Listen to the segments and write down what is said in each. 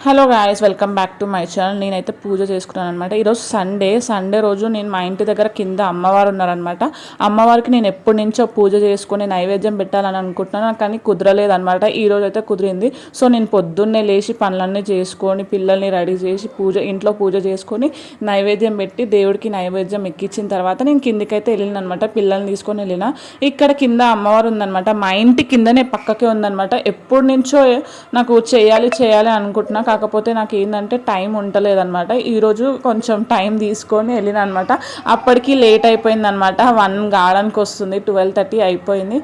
Hello guys welcome back to my channel నేనైతే పూజ చేసుకున్నాను అనమాట ఈరోజు సండే సండే రోజు నేను మా ఇంటి దగ్గర కింద అమ్మవారు ఉన్నారనమాట అమ్మవారికి నేను ఎప్పటి నుంచో పూజ చేసుకుని నైవేద్యం పెట్టాలని అనుకుంటున్నాను కానీ కుదరలేదనమాట ఈరోజు అయితే కుదిరింది. సో నేను పొద్దున్నే లేచి పనులన్నీ చేసుకొని పిల్లల్ని రెడీ చేసి పూజ ఇంట్లో పూజ చేసుకొని నైవేద్యం పెట్టి దేవుడికి నైవేద్యం ఎక్కించిన తర్వాత నేను కిందికైతే వెళ్ళిన అనమాట పిల్లల్ని తీసుకొని వెళ్ళిన. ఇక్కడ కింద అమ్మవారు ఉందనమాట మా ఇంటి కిందనే పక్కకే ఉందనమాట ఎప్పటి నుంచో నాకు చేయాలి చేయాలి అనుకుంటున్నా. కాకపోతే నాకు ఏంటంటే టైం ఉండలేదన్నమాట. ఈరోజు కొంచెం టైం తీసుకొని వెళ్ళిన అనమాట అప్పటికి లేట్ అయిపోయింది అనమాట వన్ గార్డెన్కి వస్తుంది ట్వెల్వ్ థర్టీ అయిపోయింది.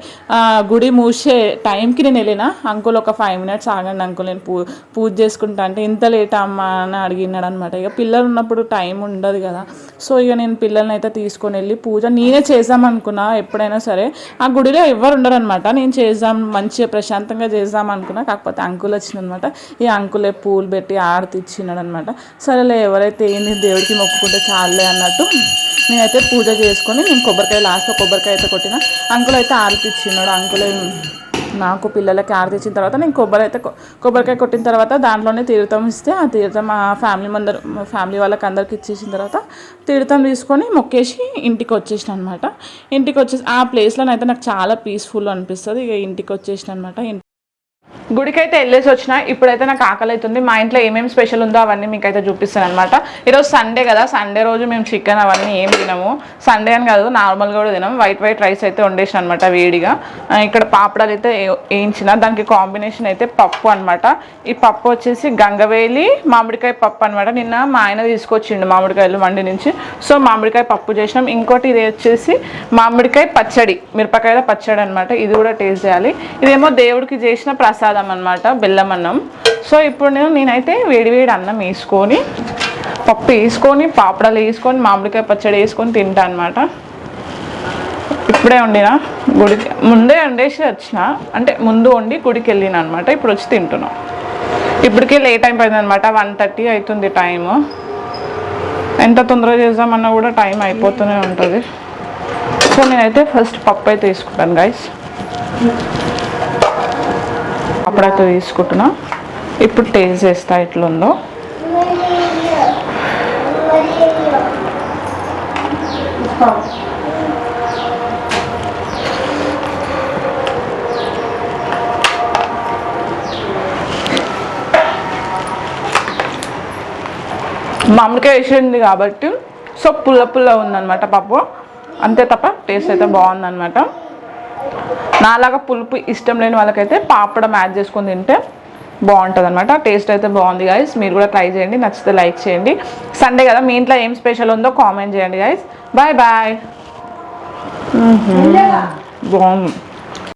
గుడి మూసే టైంకి నేను వెళ్ళిన. అంకుల్ ఒక ఫైవ్ మినిట్స్ ఆగండి అంకుల్ నేను పూ పూజ చేసుకుంటా అంటే ఇంత లేట్ అమ్మా అని అడిగినాడు అనమాట ఇక పిల్లలు ఉన్నప్పుడు టైం ఉండదు కదా. సో ఇక నేను పిల్లల్ని అయితే తీసుకొని వెళ్ళి పూజ నేనే చేద్దాం అనుకున్నా ఎప్పుడైనా సరే. ఆ గుడిలో ఎవరు ఉండరు అనమాట నేను చేద్దాం మంచిగా ప్రశాంతంగా చేద్దాం అనుకున్నా. కాకపోతే అంకుల్ వచ్చిందనమాట ఈ అంకులే పూలు పెట్టి ఆరతి ఇచ్చినాడు అనమాట సరేలే ఎవరైతే ఏంది దేవుడికి మొక్కుకుంటే చాలే అన్నట్టు నేనైతే పూజ చేసుకొని నేను కొబ్బరికాయ లాస్ట్లో కొబ్బరికాయ అయితే కొట్టిన. అంకుల్ అయితే ఆరతి ఇచ్చినాడు. అంకులే నాకు పిల్లలకి ఆరతి ఇచ్చిన తర్వాత నేను కొబ్బరి అయితే కొబ్బరికాయ కొట్టిన తర్వాత దాంట్లోనే తీర్థం ఇస్తే ఆ తీర్థం మా ఫ్యామిలీ మందరు మా ఫ్యామిలీ వాళ్ళకి అందరికి ఇచ్చేసిన తర్వాత తీర్థం తీసుకొని మొక్కేసి ఇంటికి వచ్చేసిన అనమాట ఇంటికి వచ్చేసి ఆ ప్లేస్లో అయితే నాకు చాలా పీస్ఫుల్ అనిపిస్తుంది. ఇక ఇంటికి వచ్చేసిన అనమాట గుడికైతే వెళ్ళేసి వచ్చిన ఇప్పుడైతే నాకు ఆకలి అవుతుంది మా ఇంట్లో ఏమేమి స్పెషల్ ఉందో అవన్నీ మీకు అయితే చూపిస్తాను అనమాట ఈరోజు సండే కదా సండే రోజు మేము చికెన్ అవన్నీ ఏం తినము. సండే అని కాదు నార్మల్గా కూడా తినము. వైట్ వైట్ రైస్ అయితే వండేసిన అనమాట వేడిగా. ఇక్కడ పాపడాలు అయితే ఏ- వేయించిన. దానికి కాంబినేషన్ అయితే పప్పు అనమాట ఈ పప్పు వచ్చేసి గంగవేలి మామిడికాయ పప్పు అనమాట నిన్న మా ఆయన తీసుకొచ్చిండు మామిడికాయలు మండి నుంచి. సో మామిడికాయ పప్పు చేసినాం. ఇంకోటి ఇది వచ్చేసి మామిడికాయ పచ్చడి మిరపకాయల పచ్చడి అనమాట ఇది కూడా టేస్ట్ చేయాలి. ఇదేమో దేవుడికి చేసిన ప్రసాదం. అనమాట బెల్లం అన్నం సో ఇప్పుడు నేను నేనైతే వేడివేడి అన్నం వేసుకొని పప్పు వేసుకొని పాపడాలు వేసుకొని మామిడికాయ పచ్చడి వేసుకొని తింటా అనమాట ఇప్పుడే వండిన గుడికి ముందే వండేసి వచ్చిన అంటే ముందు వండి గుడికి వెళ్ళిన అనమాట ఇప్పుడు వచ్చి తింటున్నాం. ఇప్పటికే లేట్ అయిపోయింది అనమాట వన్ థర్టీ అవుతుంది టైము ఎంత తొందరగా చేద్దామన్నా కూడా టైం అయిపోతూనే ఉంటుంది. సో నేనైతే ఫస్ట్ పప్పు అయితే తీసుకుంటాను గైస్ అప్పుడైతే తీసుకుంటున్నా. ఇప్పుడు టేస్ట్ చేస్తా ఎట్లుందో. మామిడికాయ వేసింది కాబట్టి సో పుల్ల పుల్ల ఉందన్నమాట పప్పు. అంతే తప్ప టేస్ట్ అయితే బాగుందన్నమాట. నాలాగా పులుపు ఇష్టం లేని వాళ్ళకైతే పాపడం యాడ్ చేసుకొని తింటే బాగుంటుంది అనమాట టేస్ట్ అయితే బాగుంది గాయస్ మీరు కూడా ట్రై చేయండి. నచ్చితే లైక్ చేయండి. సండే కదా మీ ఇంట్లో ఏం స్పెషల్ ఉందో కామెంట్ చేయండి గాయస్ బాయ్ బాయ్ బాగుంది.